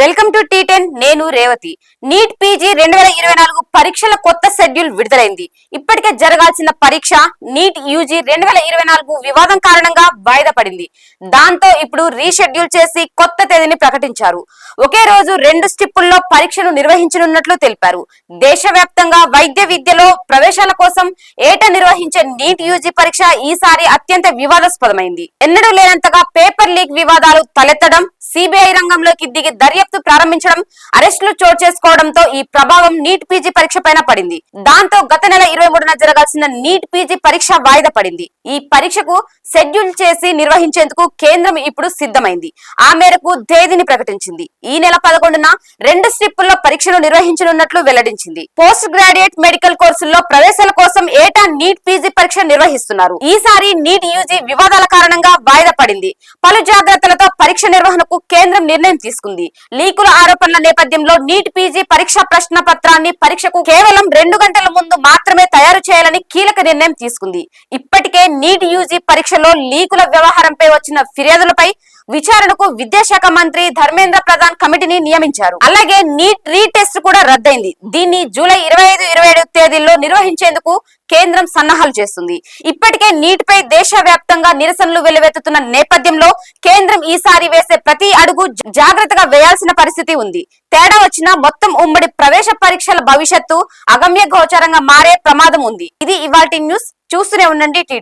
Welcome to tea ten నేను Revathi. NEET PG రెండు వేల ఇరవై నాలుగు పరీక్షల కొత్త షెడ్యూల్ విడుదలైంది. ఇప్పటికే జరగాల్సిన పరీక్ష నీట్ యూజీ రెండు వేల ఇరవై నాలుగు వివాదం కారణంగా వాయిదా పడింది. దాంతో ఇప్పుడు రీషెడ్యూల్ చేసి కొత్త తేదీని ప్రకటించారు. ఒకే రోజు రెండు స్టిప్పుల్లో పరీక్షను నిర్వహించనున్నట్లు తెలిపారు. దేశవ్యాప్తంగా వైద్య విద్యలో ప్రవేశాల కోసం ఏటా నిర్వహించే నీట్ యూజీ పరీక్ష ఈసారి అత్యంత వివాదాస్పదమైంది. ఎన్నడూ లేనంతగా పేపర్ లీక్ వివాదాలు తలెత్తడం సిబిఐ రంగంలోకి దిగి దర్యాప్తు ప్రారంభించడం అరెస్టులు చోటు చేసుకోవడంతో ఈ ప్రభావం నీట్ పీజీ పరీక్ష పైన పడింది. దాంతో గత నెల ఇరవై మూడున జరగాల్సిన నీట్ పీజీ పరీక్ష వాయిదా పడింది. ఈ పరీక్షకు షెడ్యూల్ చేసి నిర్వహించేందుకు కేంద్రం ఇప్పుడు సిద్ధమైంది. ఆ మేరకు తేదీని ప్రకటించింది. ఈ నెల పదకొండున రెండు స్ట్రిప్పుల్లో పరీక్షలు నిర్వహించనున్నట్లు వెల్లడించింది. పోస్ట్ గ్రాడ్యుయేట్ మెడికల్ కోర్సుల్లో ప్రవేశాల కోసం ఏటా నీట్ పీజీ పరీక్ష నిర్వహిస్తున్నారు. ఈసారి నీట్ యూజీ వివాదాల కారణంగా వాయిదా పడింది. పలు జాగ్రత్తలతో పరీక్ష నిర్వహణకు కేంద్రం నిర్ణయం తీసుకుంది. లీకుల ఆరోపణల నేపథ్యంలో నీట్ పీజీ పరీక్ష ప్రశ్న పత్రాన్ని పరీక్షకు కేవలం రెండు గంటల ముందు మాత్రమే తయారు చేయాలని కీలక నిర్ణయం తీసుకుంది. ఇప్పటికే నీట్ యూజీ పరీక్షలో లీకుల వ్యవహారంపై వచ్చిన ఫిర్యాదులపై విచారణకు విద్యాశాఖ మంత్రి ధర్మేంద్ర ప్రధాన్ కమిటీని నియమించారు. అలాగే నీట్ రీటెస్ట్ కూడా రద్దయింది. దీన్ని జూలై ఇరవై ఐదు ఇరవై ఏడు తేదీల్లో నిర్వహించేందుకు కేంద్రం సన్నాహాలు చేస్తుంది. ఇప్పటికే నీట్ పై దేశవ్యాప్తంగా నిరసనలు వెలువెత్తుతున్న నేపథ్యంలో కేంద్రం ఈసారి వేసే ప్రతి అడుగు జాగ్రత్తగా వేయాల్సిన పరిస్థితి ఉంది. తేడా వచ్చిన మొత్తం ఉమ్మడి ప్రవేశ పరీక్షల భవిష్యత్తు అగమ్య గోచరంగా మారే ప్రమాదం ఉంది. ఇది ఇవాల్టి న్యూస్. చూస్తూనే ఉండండి టీ